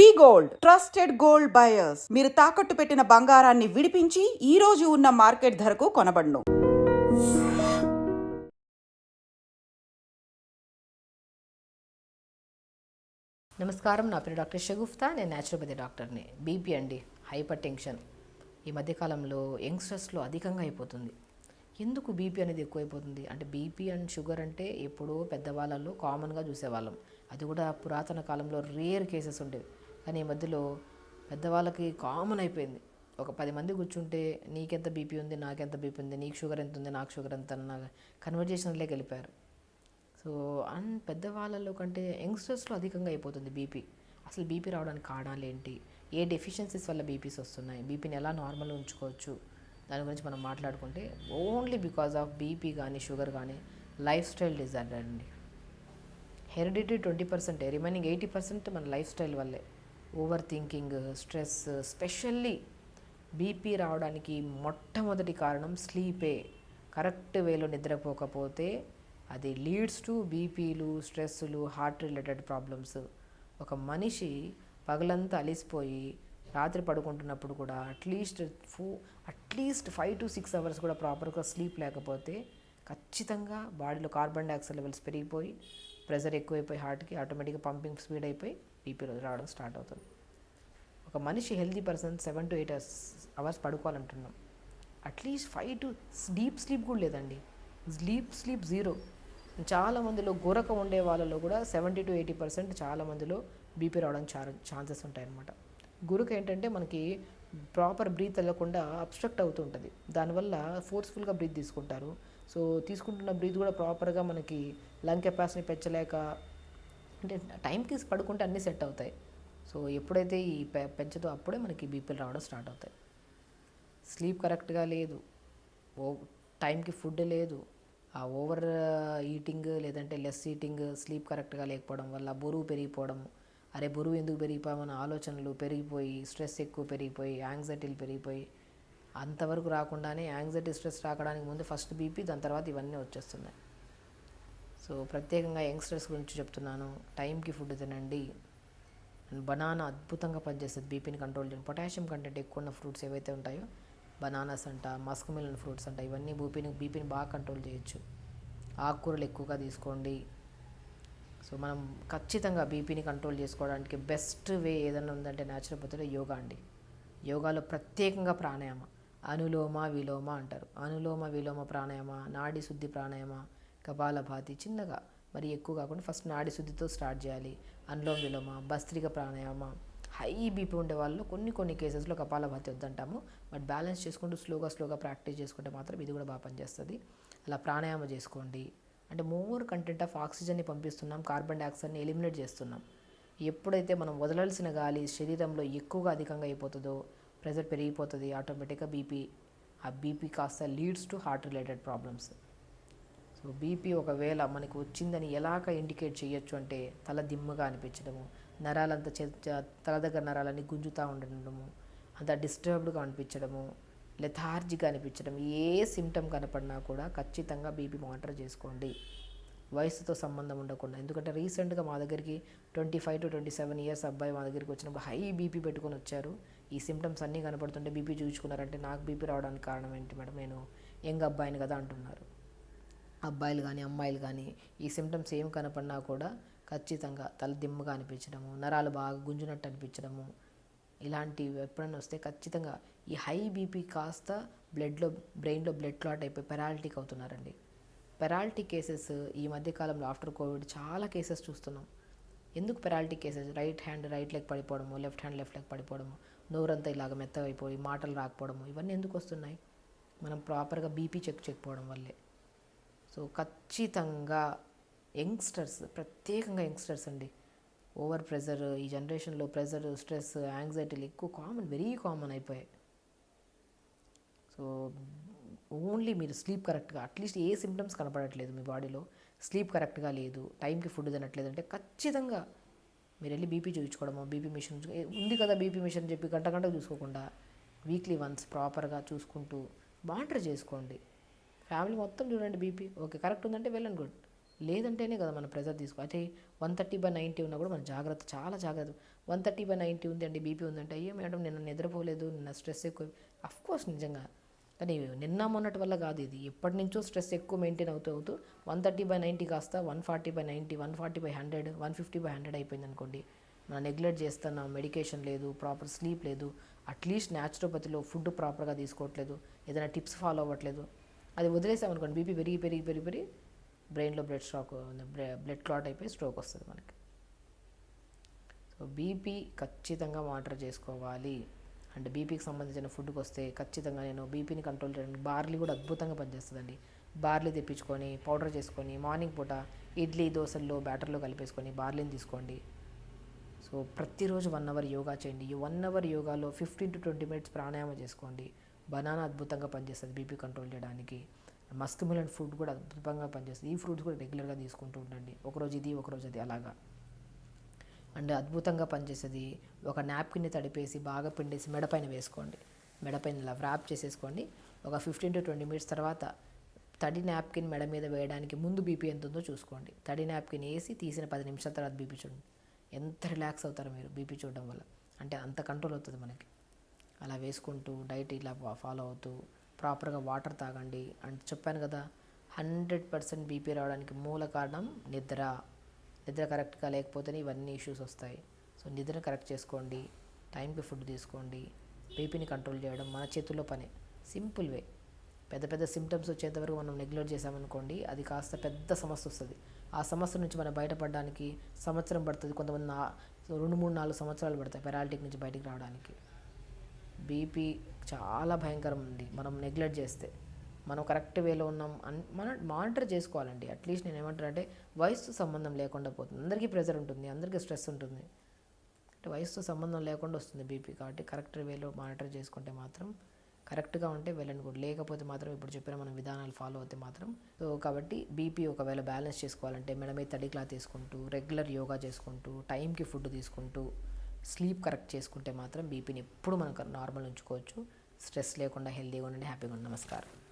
We gold. Trusted gold buyers. మీరు తాకట్టు పెట్టిన బంగారాన్ని విడిపించి ఈ రోజు ఉన్న మార్కెట్ ధరకు కొనబడను. నమస్కారం. నా పేరు డాక్టర్ షగుఫ్తా నేను న్యాచురోపతి డాక్టర్ని. బీపీ అండి. హైపర్ టెన్షన్ ఈ మధ్యకాలంలో యంగ్స్టర్స్లో అధికంగా అయిపోతుంది. ఎందుకు బీపీ అనేది ఎక్కువైపోతుంది? అంటే బీపీ అండ్ షుగర్ అంటే ఎప్పుడో పెద్దవాళ్ళలో కామన్గా చూసేవాళ్ళం. అది కూడా పురాతన కాలంలో రేర్ కేసెస్ ఉండేవి. కానీ ఈ మధ్యలో పెద్దవాళ్ళకి కామన్ అయిపోయింది. ఒక పది మంది కూర్చుంటే నీకెంత బీపీ ఉంది నాకెంత బీపీ ఉంది నీకు షుగర్ ఎంత ఉంది నాకు షుగర్ ఎంత అన్న కన్వర్జేషన్లోకి వెళ్ళిపోయారు. సో అండ్ పెద్దవాళ్ళలో కంటే యంగ్స్టర్స్లో అధికంగా అయిపోతుంది బీపీ. అసలు బీపీ రావడానికి కారణాలు ఏంటి? ఏ డెఫిషియన్సీస్ వల్ల బీపీస్ వస్తున్నాయి? బీపీని ఎలా నార్మల్ ఉంచుకోవచ్చు? దాని గురించి మనం మాట్లాడుకుంటే ఓన్లీ బికాజ్ ఆఫ్ బీపీ కానీ షుగర్ కానీ లైఫ్ స్టైల్ డిజార్డర్ అండి. Heredity twenty percent remaining eighty percent మన లైఫ్ స్టైల్ వల్లే. Overthinking stress specially BP రావడానికి మొట్టమొదటి కారణం స్లీపే. కరెక్ట్ వేలో నిద్రపోకపోతే అది లీడ్స్ టు బీపీలు స్ట్రెస్సులు హార్ట్ రిలేటెడ్ ప్రాబ్లమ్స్. ఒక మనిషి పగలంతా అలిసిపోయి రాత్రి పడుకుంటున్నప్పుడు కూడా అట్లీస్ట్ ఫో at least five to six hours కూడా ప్రాపర్గా స్లీప్ లేకపోతే ఖచ్చితంగా బాడీలో కార్బన్ డైఆక్సైడ్ లెవెల్స్ పెరిగిపోయి ప్రెషర్ ఎక్కువైపోయి హార్ట్కి ఆటోమేటిక్గా పంపింగ్ స్పీడ్ అయిపోయి బీపీ రావడం స్టార్ట్ అవుతుంది. ఒక మనిషి healthy person seven to eight hours hours పడుకోవాలంటున్నాం. At least five to deep sleep కూడా లేదండి. Sleep sleep zero. చాలా మందిలో గురక ఉండే వాళ్ళలో కూడా సెవెంటీ టు ఎయిటీ పర్సెంట్ చాలా మందిలో బీపీ రావడానికి ఛాన్సెస్ ఉంటాయన్నమాట. గురక ఏంటంటే మనకి ప్రాపర్ బ్రీత్ వెళ్ళకుండా అబ్స్ట్రక్ట్ అవుతూ ఉంటుంది. దానివల్ల ఫోర్స్ఫుల్గా బ్రీత్ తీసుకుంటారు. సో తీసుకుంటున్న బ్రీత్ కూడా ప్రాపర్గా మనకి లంగ్ కెపాసిటీ పెంచలేక అంటే టైంకి పడుకుంటే అన్నీ సెట్ అవుతాయి. సో ఎప్పుడైతే ఈ పె పెంచదో అప్పుడే మనకి బీపీలు రావడం స్టార్ట్ అవుతాయి. స్లీప్ కరెక్ట్గా లేదు. ఓ టైంకి ఫుడ్ లేదు. ఆ ఓవర్ ఈటింగ్ లేదంటే లెస్ ఈటింగ్ స్లీప్ కరెక్ట్గా లేకపోవడం వల్ల బరువు పెరిగిపోవడం అరే బరువు ఎందుకు పెరిగిపోయామన్న ఆలోచనలు పెరిగిపోయి స్ట్రెస్ ఎక్కువ పెరిగిపోయి యాంగ్జైటీలు పెరిగిపోయి అంతవరకు రాకుండానే యాంగ్జైటీ స్ట్రెస్ రాకడానికి ముందు ఫస్ట్ బీపీ దాని తర్వాత ఇవన్నీ వచ్చేస్తున్నాయి. సో ప్రత్యేకంగా యంగ్స్టర్స్ గురించి చెప్తున్నాను. టైంకి ఫుడ్ తినండి. బనానా అద్భుతంగా పనిచేస్తుంది. బీపీని కంట్రోల్ చేయండి. పొటాషియం కంటెంట్ ఎక్కువ ఉన్న ఫ్రూట్స్ ఏవైతే ఉంటాయో బనానాస్ అంట మస్క్ మిలన్ ఫ్రూట్స్ అంట ఇవన్నీ బీపీని బీపీని బాగా కంట్రోల్ చేయొచ్చు. ఆకుకూరలు ఎక్కువగా తీసుకోండి. సో మనం ఖచ్చితంగా బీపీని కంట్రోల్ చేసుకోవడానికి బెస్ట్ వే ఏదైనా ఉందంటే న్యాచురోపతిలో యోగా అండి. యోగాలో ప్రత్యేకంగా ప్రాణాయామ. అనులోమ విలోమ అంటారు. అనులోమ విలోమ ప్రాణాయామ నాడి శుద్ధి ప్రాణాయామ కపాలభాతి చిన్నగా మరి ఎక్కువ కాకుండా ఫస్ట్ నాడి శుద్ధితో స్టార్ట్ చేయాలి. అనులోమ విలోమ భస్త్రిక ప్రాణాయామ హై బీపీ ఉండే వాళ్ళు కొన్ని కొన్ని కేసెస్లో కపాలభాతి వద్దంటాము. బట్ బ్యాలెన్స్ చేసుకుంటూ స్లోగా స్లోగా ప్రాక్టీస్ చేసుకుంటే మాత్రం ఇది కూడా బాగా పనిచేస్తుంది. అలా ప్రాణాయామ చేసుకోండి. అంటే మోర్ కంటెంట్ ఆఫ్ ఆక్సిజన్ని పంపిస్తున్నాం కార్బన్ డైఆక్సైడ్ని ఎలిమినేట్ చేస్తున్నాం. ఎప్పుడైతే మనం వదలాల్సిన గాలి శరీరంలో ఎక్కువగా అధికంగా అయిపోతుందో ప్రెజర్ పెరిగిపోతుంది ఆటోమేటిక్గా బీపీ ఆ బీపీ కాస్త leads to heart related problems so BP ఒకవేళ మనకు వచ్చిందని ఎలాగ ఇండికేట్ చేయొచ్చు అంటే తల దిమ్మగా అనిపించడము నరాలంతా తల దగ్గర నరాలన్నీ గుంజుతూ ఉండడము అంత డిస్టర్బ్డ్గా అనిపించడము లెథార్జిగా అనిపించడం ఏ సిమ్టమ్ కనపడినా కూడా ఖచ్చితంగా బీపీ మానిటర్ చేసుకోండి. వయసుతో సంబంధం ఉండకుండా. ఎందుకంటే రీసెంట్గా మా దగ్గరికి twenty five to twenty seven years అబ్బాయి మా దగ్గరికి వచ్చినప్పుడు హై బీపీ పెట్టుకొని వచ్చారు. ఈ సిమ్టమ్స్ అన్నీ కనపడుతుంటే బీపీ చూపించుకున్నారంటే నాకు బీపీ రావడానికి కారణం ఏంటి మేడం? నేను యంగ్ అబ్బాయిని కదా అంటున్నారు. అబ్బాయిలు కానీ అమ్మాయిలు కానీ ఈ సిమ్టమ్స్ ఏం కనపడినా కూడా ఖచ్చితంగా తల దిమ్మగా అనిపించడము నరాలు బాగా గుంజునట్టు అనిపించడము ఇలాంటివి ఎప్పుడైనా వస్తే ఖచ్చితంగా ఈ హై బీపీ కాస్త బ్లడ్లో బ్రెయిన్లో బ్లడ్ క్లాట్ అయిపోయి పెరాలిటిక్ అవుతున్నారండి. పెరాలిటిక్ కేసెస్ ఈ మధ్య కాలంలో ఆఫ్టర్ కోవిడ్ చాలా కేసెస్ చూస్తున్నాం. ఎందుకు paralytic cases right hand right leg పడిపోవడము left hand left leg పడిపోవడము నోరంతా ఇలాగ మెత్తగా అయిపోయి మాటలు రాకపోవడము ఇవన్నీ ఎందుకు వస్తున్నాయి? మనం ప్రాపర్గా బీపీ చెక్ చేయకపోవడం వల్లే. సో ఖచ్చితంగా యంగ్స్టర్స్ ప్రత్యేకంగా యంగ్స్టర్స్ అండి. ఓవర్ ప్రెజర్ ఈ జనరేషన్లో ప్రెజర్ స్ట్రెస్ యాంగ్జైటీలు ఎక్కువ కామన్ వెరీ కామన్ అయిపోయాయి. సో ఓన్లీ మీరు స్లీప్ కరెక్ట్గా అట్లీస్ట్ ఏ సిమ్టమ్స్ కనపడట్లేదు మీ బాడీలో. స్లీప్ కరెక్ట్గా లేదు టైంకి ఫుడ్ తినట్లేదు అంటే ఖచ్చితంగా మీరు వెళ్ళి బీపీ చూపించుకోవడము బీపీ మిషన్ ఉంది కదా బీపీ మిషన్ చెప్పి గంట గంట చూసుకోకుండా వీక్లీ వన్స్ ప్రాపర్గా చూసుకుంటూ మానిటర్ చేసుకోండి. ఫ్యామిలీ మొత్తం చూడండి బీపీ ఓకే కరెక్ట్ ఉందంటే వెల్ అండ్ గుడ్ లేదంటేనే కదా మనం ప్రెజర్ తీసుకో అయితే వన్ థర్టీ బై నైంటీ ఉన్నా కూడా మన జాగ్రత్త చాలా జాగ్రత్త. వన్ థర్టీ బై నైంటీ ఉంది అండి బీపీ ఉందంటే అయ్యో మేడం నిన్న నిద్రపోలేదు నిన్న స్ట్రెస్ ఎక్కువ. అఫ్కోర్స్ నిజంగా. కానీ నిన్న మొన్నటి వల్ల కాదు ఇది. ఎప్పటి నుంచో స్ట్రెస్ ఎక్కువ మెయింటైన్ అవుతూ అవుతూ వన్ థర్టీ బై నైంటీ కాస్త one forty by ninety one forty by hundred one fifty by hundred అయిపోయింది అనుకోండి. మనం నెగ్లెక్ట్ చేస్తున్నాం మెడికేషన్ లేదు ప్రాపర్ స్లీప్ లేదు అట్లీస్ట్ న్యాచురోపతిలో ఫుడ్ ప్రాపర్గా తీసుకోవట్లేదు ఏదైనా టిప్స్ ఫాలో అవ్వట్లేదు. అది వదిలేసామనుకోండి బీపీ పెరిగి పెరిగి పెరిగి పెరిగి బ్రెయిన్లో బ్లడ్ స్ట్రాక్ బ్లడ్ క్లాట్ అయిపోయి స్ట్రోక్ వస్తుంది మనకి. సో బీపీ ఖచ్చితంగా మానిటర్ చేసుకోవాలి. అంటే బీపీకి సంబంధించిన ఫుడ్కి వస్తే ఖచ్చితంగా నేను బీపీని కంట్రోల్ చేయడానికి బార్లీ కూడా అద్భుతంగా పనిచేస్తుందండి. బార్లీ తెప్పించుకొని పౌడర్ చేసుకొని మార్నింగ్ పూట ఇడ్లీ దోశల్లో బ్యాటర్లో కలిపేసుకొని బార్లీని తీసుకోండి. సో ప్రతిరోజు వన్ అవర్ యోగా చేయండి. ఈ వన్ అవర్ యోగాలో fifteen to twenty minutes pranayama చేసుకోండి. బనానా అద్భుతంగా పనిచేస్తుంది బీపీ కంట్రోల్ చేయడానికి. మస్క్ మిలన్ ఫ్రూట్ కూడా అద్భుతంగా పనిచేస్తుంది. ఈ ఫ్రూట్స్ కూడా రెగ్యులర్గా తీసుకుంటూ ఉండండి. ఒకరోజు ఇది ఒకరోజు అది అలాగా. అండ్ అద్భుతంగా పనిచేసేది ఒక నాప్కిన్ని తడిపేసి బాగా పిండేసి మెడపైన వేసుకోండి. మెడపైన ఇలా వ్రాప్ చేసేసుకోండి. ఒక ఫిఫ్టీన్ టు ట్వంటీ మినిట్స్ తర్వాత తడి నాప్కిన్ మెడ మీద వేయడానికి ముందు బీపీ ఎంత ఉందో చూసుకోండి. తడి నాప్కిన్ వేసి తీసిన పది నిమిషాల తర్వాత బీపీ చూడండి. ఎంత రిలాక్స్ అవుతారో మీరు బీపీ చూడడం వల్ల. అంటే అంత కంట్రోల్ అవుతుంది మనకి. అలా వేసుకుంటూ డైట్ ఇలా ఫాలో అవుతూ ప్రాపర్గా వాటర్ తాగండి అంటే చెప్పాను కదా హండ్రెడ్ పర్సెంట్ బీపీ రావడానికి మూల కారణం నిద్ర. నిద్ర కరెక్ట్గా లేకపోతేనే ఇవన్నీ ఇష్యూస్ వస్తాయి. సో నిద్ర కరెక్ట్ చేసుకోండి టైంకి ఫుడ్ తీసుకోండి బీపీని కంట్రోల్ చేయడం మన చేతుల్లో పనే. Simple way. పెద్ద పెద్ద సిమ్టమ్స్ వచ్చేంతవరకు మనం నెగ్లెక్ట్ చేసామనుకోండి అది కాస్త పెద్ద సమస్య వస్తుంది. ఆ సమస్య నుంచి మనం బయటపడడానికి సంవత్సరం పడుతుంది కొంతమంది రెండు మూడు నాలుగు సంవత్సరాలు పడతాయి పెరాలిటిక్ నుంచి బయటకు రావడానికి. బీపీ చాలా భయంకరం ఉంది. మనం నెగ్లెక్ట్ చేస్తే మనం కరెక్ట్ వేలో ఉన్నాం అన్ మనం మానిటర్ చేసుకోవాలండి. అట్లీస్ట్ నేను ఏమంటానంటే వయసుతో సంబంధం లేకుండా పోతుంది. అందరికీ ప్రెజర్ ఉంటుంది అందరికీ స్ట్రెస్ ఉంటుంది. అంటే వయసుతో సంబంధం లేకుండా వస్తుంది బీపీ కాబట్టి కరెక్ట్ వేలో మానిటర్ చేసుకుంటే మాత్రం కరెక్ట్గా ఉంటే వెళ్ళండి కూడా. లేకపోతే మాత్రం ఇప్పుడు చెప్పిన మనం విధానాలు ఫాలో అవుతే మాత్రం సో కాబట్టి బీపీ ఒకవేళ బ్యాలెన్స్ చేసుకోవాలంటే మెడ మీద తడి క్లాత్ తీసుకుంటూ రెగ్యులర్ యోగా చేసుకుంటూ టైంకి ఫుడ్ తీసుకుంటూ స్లీప్ కరెక్ట్ చేసుకుంటే మాత్రం బీపీని ఎప్పుడు మనం నార్మల్ ఉంచుకోవచ్చు. స్ట్రెస్ లేకుండా హెల్తీగా ఉండండి హ్యాపీగా ఉండండి. నమస్కారం.